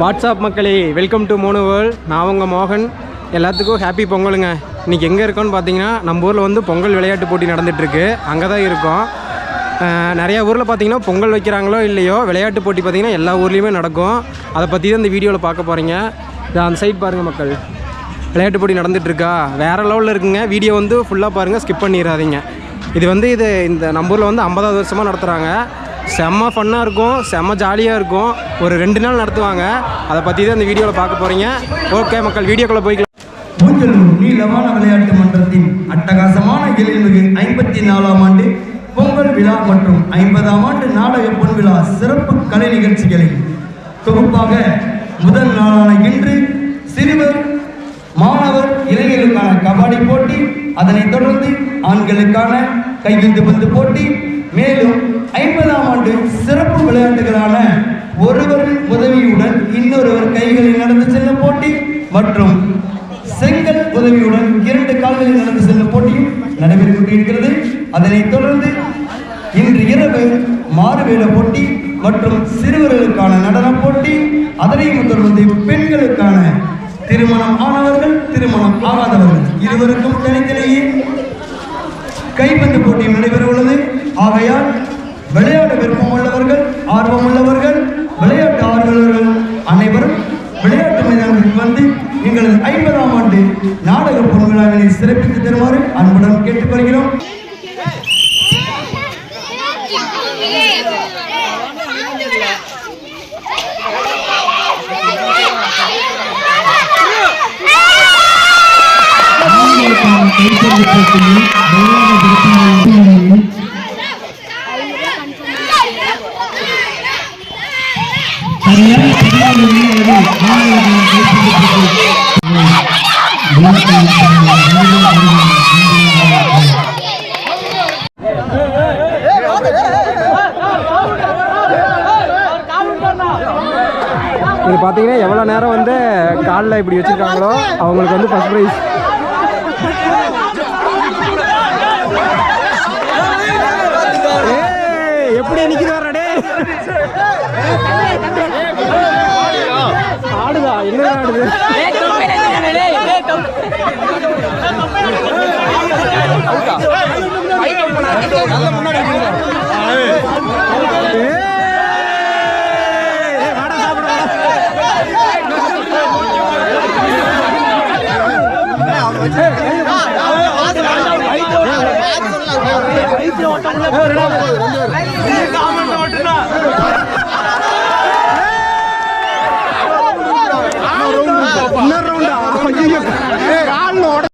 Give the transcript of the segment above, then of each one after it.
WhatsApp மக்களே welcome to Monu world நான் உங்கள் மோகன். எல்லாத்துக்கும் ஹாப்பி பொங்கலுங்க. இன்றைக்கி எங்கே இருக்கோன்னு பார்த்தீங்கன்னா நம்ம ஊரில் வந்து பொங்கல் விளையாட்டு போட்டி நடந்துகிட்ருக்கு அங்கே தான் இருக்கோம் நிறையா ஊரில் பார்த்தீங்கன்னா பொங்கல் வைக்கிறாங்களோ இல்லையோ விளையாட்டு போட்டி பார்த்திங்கன்னா எல்லா ஊர்லேயுமே நடக்கும். அதை பற்றி தான் இந்த வீடியோவில் பார்க்க போகிறீங்க இது அந்த சைட் பாருங்கள் மக்கள். விளையாட்டு போட்டி நடந்துகிட்ருக்கா வேறு லெவலில் இருக்குங்க. வீடியோ வந்து ஃபுல்லாக பாருங்கள் ஸ்கிப் பண்ணிடாதீங்க இது வந்து இது இந்த நம்ம ஊரில் வந்து ஐம்பதாவது வருஷமாக நடத்துகிறாங்க செம்ம ஃபன்னாக இருக்கும் செம்ம ஜாலியாக இருக்கும். ஒரு ரெண்டு நாள் நடத்துவாங்க. அதை பற்றி தான் இந்த வீடியோவில் பார்க்க போகிறீங்க ஓகே மக்கள் வீடியோக்குள்ளே போய்க்கலாம். ஊஞ்சலூர் நீளமான விளையாட்டு மன்றத்தின் அட்டகாசமான எழில்மிகு ஐம்பத்தி நாலாம் ஆண்டு பொங்கல் விழா மற்றும் ஐம்பதாம் ஆண்டு நாடக பொன் விழா சிறப்பு கலை நிகழ்ச்சிகளில் தொகுப்பாக முதல் நாளான இன்று சிறுவர் மாணவர் இளைஞர்களுக்கான கபாடி போட்டி அதனைத் தொடர்ந்து ஆண்களுக்கான கைவிந்து பந்து போட்டி மேலும் ஐம்பதாம் ஆண்டு சிறப்பு விளையாட்டுகளான ஒருவரின் உதவியுடன் இன்னொருவர் கைகளில் நடந்து செல்லும் போட்டி மற்றும் செங்கல் உதவியுடன் இரண்டு கால்களில் நடந்து செல்லும் போட்டியும் நடைபெற்றுக் கொண்டிருக்கிறது. அதனைத் தொடர்ந்து இன்று இரவு மாறுவேல போட்டி மற்றும் சிறுவர்களுக்கான நடன போட்டி அதனையும் தொடர்ந்து பெண்களுக்கான திருமணம் ஆனவர்கள் திருமணம் ஆகாதவர்கள் இருவருக்கும் தனித்தனியே கைப்பந்து போட்டியும் நடைபெற உள்ளது. ஆகையால் விளையாட விருப்பம் உள்ளவர்கள் ஆர்வம் உள்ளவர்கள் விளையாட்டு ஆர்வலர்கள் அனைவரும் விளையாட்டு மைதானத்தில் வந்து எங்களது ஐம்பதாம் ஆண்டு நாடக பொன்விழாவினை சிறப்பித்து தருமாறு அன்புடன் இது பார்த்தீங்கன்னா எவ்வளோ நேரம் வந்து காலில் இப்படி வச்சுருக்காங்களோ அவங்களுக்கு வந்து ஃபஸ்ட் ப்ரைஸ் எப்படி நிற்கிது வரடே ஆடுதா என்ன ஆடுது ஏய், வாடா சாப்பிட வாடா. இன்னொரு ரவுண்டா கால்ல உட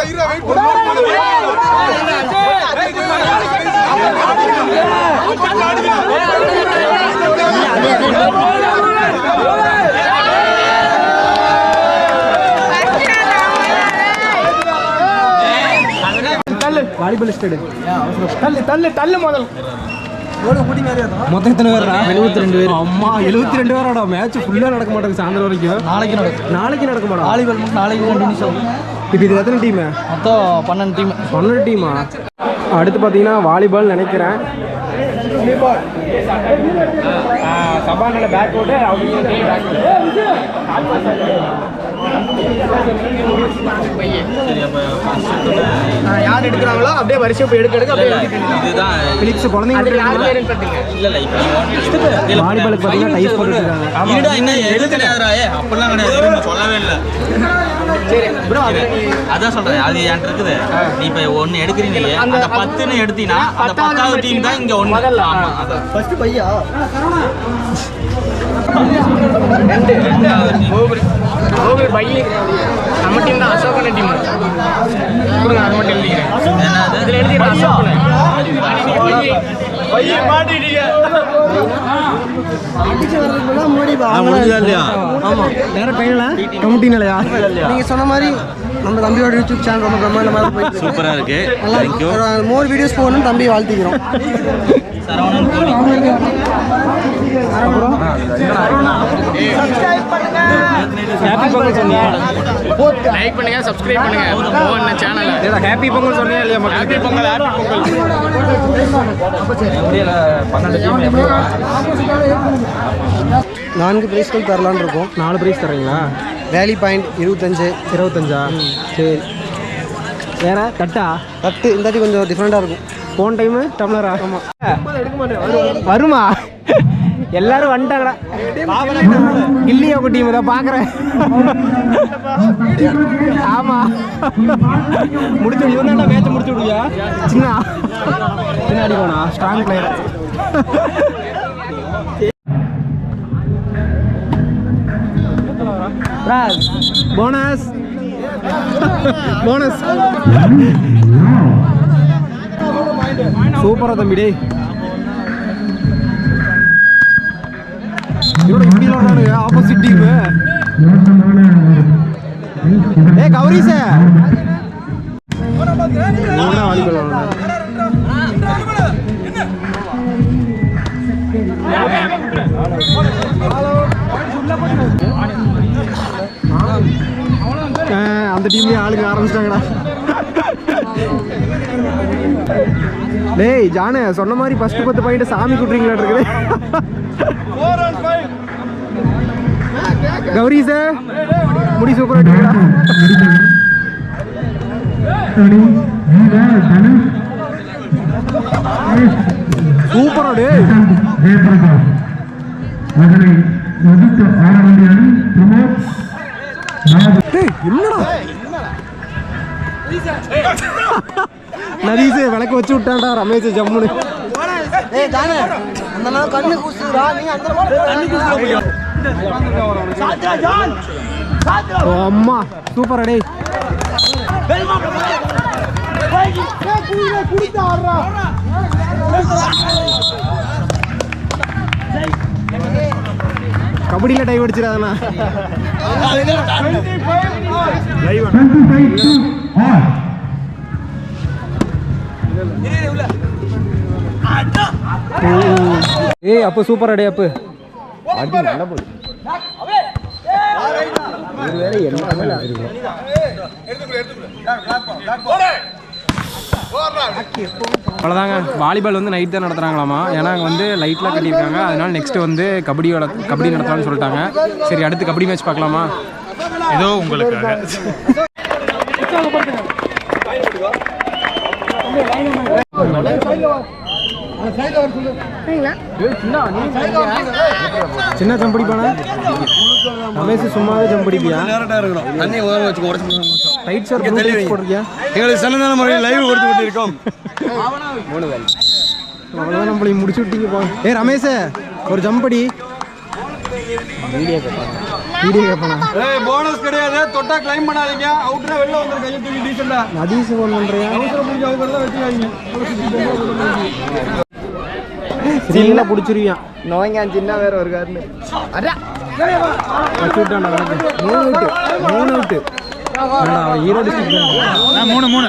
தள்ளு வாலிபால் ஸ்டேடு தள்ளு தள்ளு தள்ளு முதல் மொத்தம் எத்தனை பேர்டா எழுபத்தி ரெண்டு பேர் அம்மா எழுபத்தி ரெண்டு பேரோட மேட்ச் ஃபுல்லாக நடக்க மாட்டேங்குது சாயந்தரம் வரைக்கும் நாளைக்கு நடக்கும். நாளைக்கு நடக்க மாட்டோம் வாலிபால் மட்டும் நாளைக்கு கண்டினியூஸ் ஆகும் இப்போ இது எத்தனை டீமு மொத்தம் பன்னெண்டு டீம் பன்னெண்டு டீமா அடுத்து பார்த்தீங்கன்னா வாலிபால் நினைக்கிறேன். சபானில் பேக் போட்டு யார் எடுக்கிறாங்களோ அப்படியே வரிசை போய் எடுக்க எடுக்க அப்படியே குழந்தைங்க இல்ல. இல்ல வாலிபாலுக்கு இருக்காங்க. இருடா இன்னும் எழுதுறாரா ஏ அப்படிலாம் கிடையாது. சொல்லவே இல்ல. அதான் சொல்றேன் அது என்கிட்ட இருக்குது. நீ இப்ப ஒண்ணு எடுக்கிறீங்க இல்லையா அந்த பத்துன்னு எடுத்தீங்கன்னா அந்த பத்தாவது டீம் தான் இங்க ஒண்ணு. ஆமா அதான். ஃபர்ஸ்ட் பையா? ரெண்டாவது கோகுல் பை நம்ம டீம் தான் அசோகன டீம். கொடுங்க அது மட்டும் எழுதிக்கிறேன் இதில் எழுதிக்கிறேன் அசோகன. பையன் ஆமாம் வேற ஃபைனலா கமிட்டி நிலையா நீங்க சொன்ன மாதிரி நம்ம தம்பியோட யூடியூப் சேனல் ரொம்ப பிரம்மாண்டமாக போயிட்டு சூப்பரா இருக்கு. நல்லா மோர் வீடியோஸ் போகணும்னு தம்பி வாழ்த்திக்கிறோம். லைக் பண்ணுங்க சப்ஸ்கிரைப் பண்ணுங்க. மோகன் சேனல் ஹாப்பி பொங்கல் சொன்னியா இல்லையா ஹாப்பி பொங்கல் ஹாப்பி பொங்கல். நான்கு பிரைஸ்கள் தரலான்னு இருக்கோம். நாலு ப்ரைஸ் தர்றீங்களா? வேலி பாயிண்ட் இருபத்தஞ்சு இருபத்தஞ்சா? சரி. வேற? தட்டா பத்து இந்த வாட்டி கொஞ்சம் டிஃப்ரெண்ட்டாக இருக்கும். போன டைமு டம்ளரா? வருமா? எல்லாரும் வந்துட்டாங்கடா. இல்லையா உங்க டீம் தான் பார்க்குறேன் ஆமா. முடிச்சு இவன் மேட்ச் முடிச்சு விடுவியா? சின்ன. சின்ன அடிக்கணா ஸ்ட்ராங் பிளேயர் போனஸ் போனஸ் சூப்பரா தம்பி டேய் இவரோட இப்படி விளாடுறானுங்க ஆப்போசிட் டீம் ஏ கௌரி சார் வாலிபால் அந்த டீம்லயே ஆளுங்க ஆரம்பிச்சிட்டாங்கடா. டேய் ஜானு சொன்ன மாதிரி ஃபர்ஸ்ட் பத்து பாயிண்ட் சாமி குட்டுறீங்களா இருக்குது. கௌரி சார் முடி சூப்பர் அடிக்கிறா சூப்பரா டேய். அதனை எதிர்த்து ஆட வேண்டிய என்னடா? நரீஸ் விளக்கு வச்சு விட்டான்டா ரமேஷ் ஜம்முன்னு ஏய் தானே? அந்த மாதிரி கண்ணு கூசுறா நீங்க அந்த மாதிரி ஓ அம்மா சூப்பரா டேய். கபடியில டைவ் அடிச்சிடாதண்ணா. ஏய் அப்போ சூப்பர் டே அப்போ. அடி நல்ல போல் ஒருவேளை எல்லாமே இருக்கும் அவ்வளோதாங்க வாலிபால் வந்து நைட் தான் நடத்துகிறாங்களாமா ஏன்னா அங்கே வந்து லைட்லாம் கட்டியிருக்காங்க. அதனால நெக்ஸ்ட் வந்து கபடி கபடி நடத்தலாம்னு சொல்லிட்டாங்க. சரி அடுத்து கபடி மேட்ச் பார்க்கலாமா? ஏதோ உங்களுக்காக. சின்ன ஜம்படி பானா? ரமேஷ் சும்மாவே ஜம்படிப்பியா தண்ணி உதவ வச்சு உடச்சு டைட் சார் போட்டிருக்கியா? எங்களுக்கு சிறந்தான முறையில் லைவ் கொடுத்து விட்டு இருக்கோம் அவ்வளோதான் நம்மளை முடிச்சு விட்டீங்க போ ஏ ரமேஷ் ஒரு ஜம்படி. வீடியோ கேட்பானா ஏய் போனஸ் கிடையாது. தொட்டா கிளைம் பண்ணாதீங்க. அவுட்ரா வெளில வந்து கையை தூக்கி நதீஸ் ஃபோன் அவங்க சரிங்களா பிடிச்சிருவியான் நோய்ங்க சின்ன வேற ஒரு காரணம். மூணு விட்டு மூணு விட்டு ஈரோடு மூணு. மூணு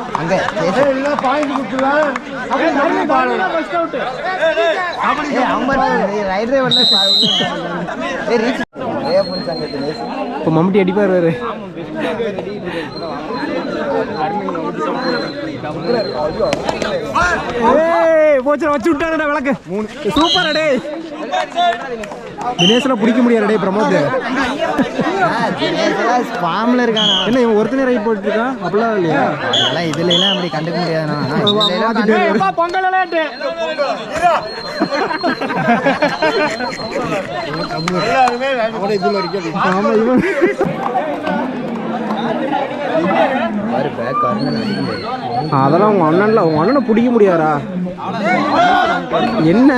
அங்க எல்லாம் பாயிண்ட் கொடுத்துருவான் ரைடரே வரல இப்போ மம்முட்டி அடிப்பார் வேறு. ஏய் போச்சுடா வச்சு விட்டானடா விளக்கு. மூணு சூப்பர் டேய். தினேஷ்ல பிடிக்க முடியாது டேய் பிரமோத் ஃபார்ம்ல இருக்கானா என்ன இவன் ஒருத்தனே ரைட் போட்டு இருக்கான் அப்படிலாம் இல்லையா? அதெல்லாம் இதுல எல்லாம் அப்படி கண்டுக்க முடியாதுண்ணா. பொங்கல் விளையாட்டு? ஆமா இவன் அதெல்லாம் உங்கள் அண்ணன்ல உங்கள் அண்ணனை பிடிக்க முடியாதா? என்ன?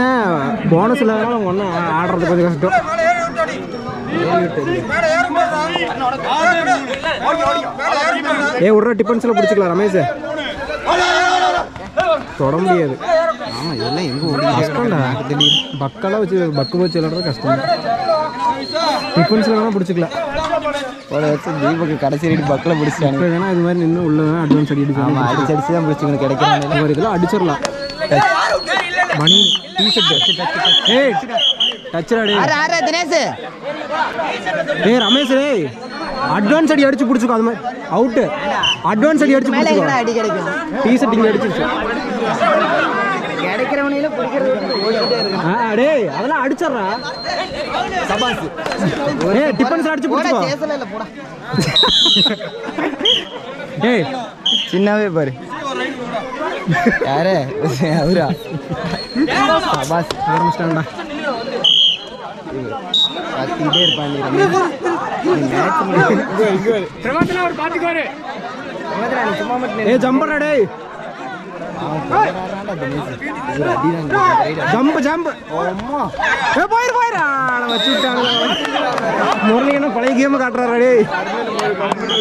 போனஸ் இல்லாதனால உங்கள் அண்ணன் ஆடுறது கொஞ்சம் கஷ்டம். ஏ விட்ற டிஃபன்ஸில் பிடிச்சிக்கலாம் ரமேஷ். தொட முடியாது. ஆமாம் இதெல்லாம் எங்கே ஓடி கஷ்டம்டா. பக்கெல்லாம் வச்சு பக்கு வச்சு விளாட்றது கஷ்டம். டிஃபன்ஸில் வேணால் பிடிச்சிக்கலாம். ஒரு வருஷம் தீபக்கு கடைசி ரேட்டு பக்கில் பிடிச்சாங்க வேணா இது மாதிரி நின்று உள்ள வேணா அட்வான்ஸ் அடிச்சு ஆமாம் அடிச்சு அடிச்சு தான் பிடிச்சிக்கணும் கிடைக்கணும் ஒரு இதெல்லாம் அடிச்சிடலாம். மணி டிஷர்ட் ஏய் டச்சரா டே ஆறு தினேஷ். ஏய் ரமேஷ் டேய் அட்வான்ஸ் அடி அடிச்சு பிடிச்சிக்கோ அது மாதிரி. அவுட்டு அட்வான்ஸ் அடி அடிச்சு பிடிச்சிக்கோ. அடி கிடைக்கும் டிஷர்ட் இங்கே அடிச்சிருச்சு. ஆ டேய் அதெல்லாம் அடிச்சிடுறா சபாஸ் ஏய் டிஃபன்ஸ் அடிச்சு போடா சேசல இல்லை போடா. ஏய் சின்னவே பாரு. யாரு? அவரா? சபாஸ் ஆரம்பிச்சிட்டாங்கடா கத்திக்கிட்டே இருப்பான் நீ மேட்ச் சும்மா மட்டும் ஏய் ஜம்பர்டா டேய் ஒரு அடிதான் ஜம்பு ஜம்பு. ஏ போயிரு போயிரா. வச்சு விட்டாங்க முரளி பழைய கேம் காட்டுறாரு.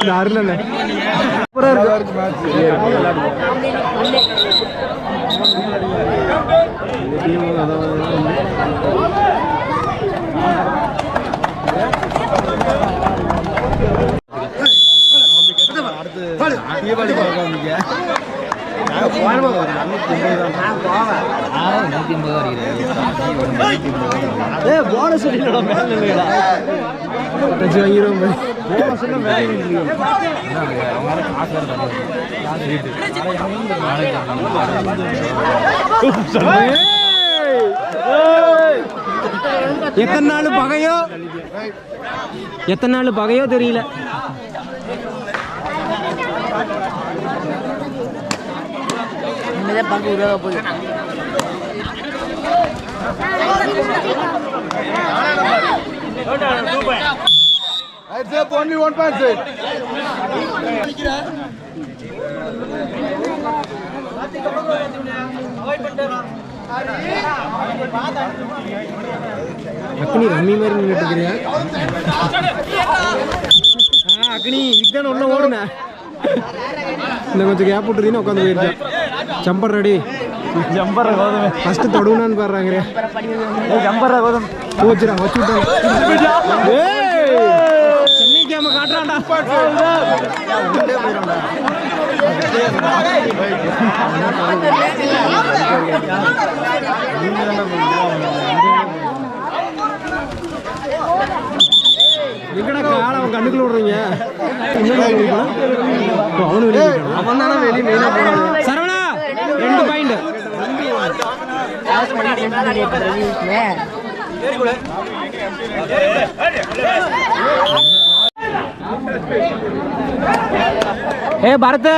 இந்த அருள் சூப்பரா இருக்கு. ஏ போனஸ் டச் வாங்கிடுவோம் எத்தனை நாள் பகையோ எத்தனை நாள் பகையோ தெரியல இனிமேதான் பங்கு உருவாக போகுது. அக்னி ரம்மி மாதிரி நின்றுட்டு இருக்கிறியா? அக்னி இதுதானே உள்ள ஓடுன. இந்த கொஞ்சம் கேப் விட்டுறீன்னு உட்காந்து போயிருக்கேன் ஜம்பர் ரெடி ஜம்பர் கோதுமை. ஃபர்ஸ்ட் தொடுனான்னு பாடுறாங்க ஜம்பர் கோதுமை. போச்சுடா வச்சு விட்டாங்க ஏய்! சென்னை கேம காட்டுறான்டா. எங்கடா காலை அவன் கண்ணுக்குள்ள விடுறீங்க? அவனு வெளியே அவன் தானே வெளியே மெயினா போனான் சரவணா ரெண்டு பாயிண்ட் ஏ பரத்.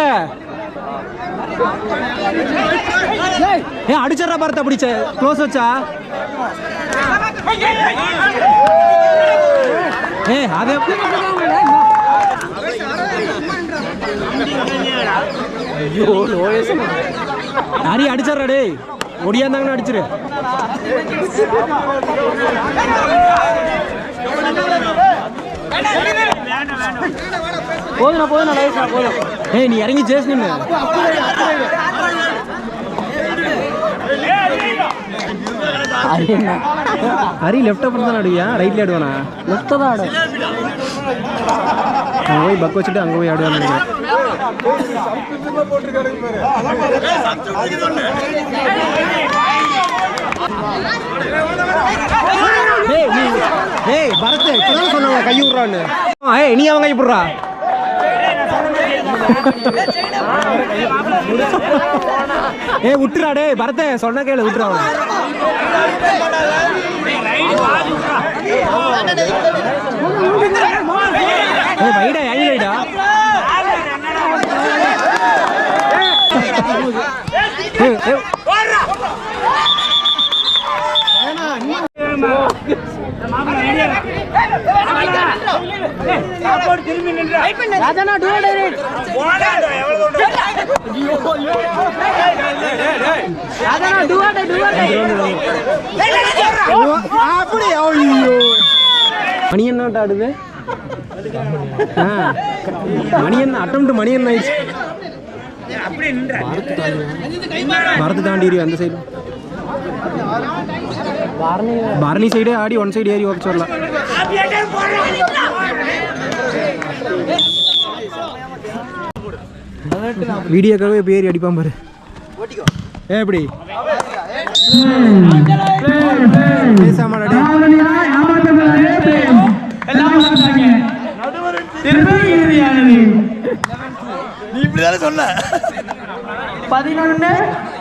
ஏ அடிச்சிடறா பரத் பிடிச்ச க்ளோஸ் வச்சா. ஏ அது ஐயோ லோயஸ் ஹரி அடிச்சிடறா டேய். ஒடியாந்தாங்கன்னு அடிச்சிரு. போதுண்ணா போதுண்ணா லைஃப்னா போதும். ஏய் நீ இறங்கி சேஸ் நின்று ஹரி லெஃப்ட் அப்புறம் தான் ஆடுவியா? ரைட்ல ஆடுவானா? லெஃப்ட் தான் ஆடு அங்கே போய் பக் வச்சுட்டு அங்கே போய் நினைக்கிறேன் ஏய் நீ ஏய் பரத் இப்பதான் சொன்னாங்க கை விட்றான்னு. ஏய் நீ அவங்க கை விட்றா. ஏய் விட்டுறா டேய் பரத் சொன்ன கேளு விட்டுறா அவனை. ஏய் வைடா ஐ வைடா. ஏய் ஏய். ராஜாண்ணா டூ அப்படி மணி என்ன ஆ, அட்டம் டு மணியன் ஆயிடுச்சு மரத்து தாண்டி அந்த சைடு பரணி சைடு ஆடி ஒன் சைடு ஏறி ஓகே வரலாம் வீடியோக்காகவே இப்போ ஏறி அடிப்பான் பாரு. ஏ எப்படி? பேசாம அடி பதினொன்று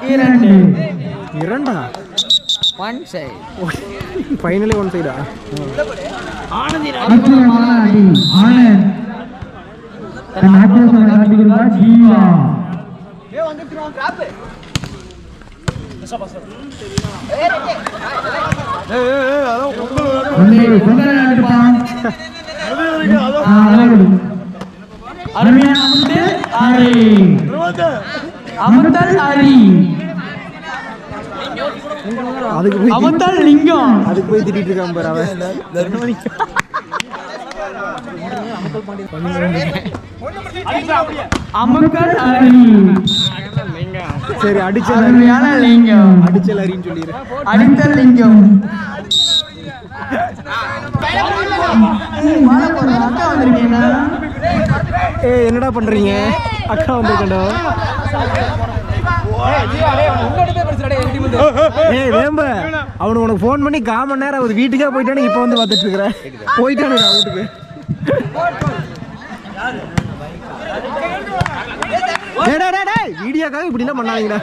இரண்டு. இரண்டா? ஒன் சைடு ஃபைனலி ஒன் சைடா அற்புதமான அடி ஆனந்த். தன் ஆக்ரோஷம் காட்டுகிறார் ஜீவா. ஒன்னே கொண்டரை அடிப்பான் ஆ, அழகு. அருமையான அமுத்து அரி அமுத்தல் அரி அதுக்கு போய் லிங்கம். அதுக்கு போய் திட்டிட்டு இருக்கான் பாரு அவன். அமுக்கல் அரி சரி அடிச்சல் அருமையான லிங்கம். அடிச்சல் அறின்னு சொல்லிடு அடித்தல் லிங்கம். ஏ என்னடா பண்றீங்க? அக்கா வந்திருக்கண்டோ ஏய் வேம்ப அவனுக்கு உனக்கு ஃபோன் பண்ணி கால் மணி நேரம் அவர் வீட்டுக்கே போயிட்டானு இப்போ வந்து பார்த்துட்டு இருக்கிறேன் போயிட்டானுடா வீட்டுக்கு. டேய், டேய், டேய், டேய், வீடியோக்காக இப்படிலாம் பண்ணாதீங்கடா.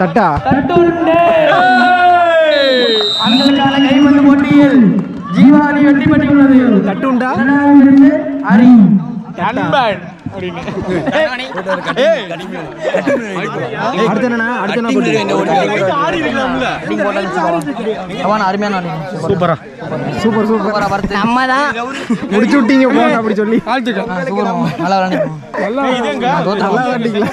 தட்டா? அங்களுக்கான கைப்பந்து போட்டியில் ஜீவாதி வெற்றி பெற்றுள்ளது. தட்டு உண்டா இரண்டாவது அரி. அடுத்து என்னண்ணா? அடுத்து என்ன போட்டு அருமையான சூப்பரா. Super super. நம்ம தான் முடிச்சு விட்டீங்க போங்க அப்படி சொல்லி. சூப்பர் நல்லா விளாண்டு நல்லா விளாண்டீங்களா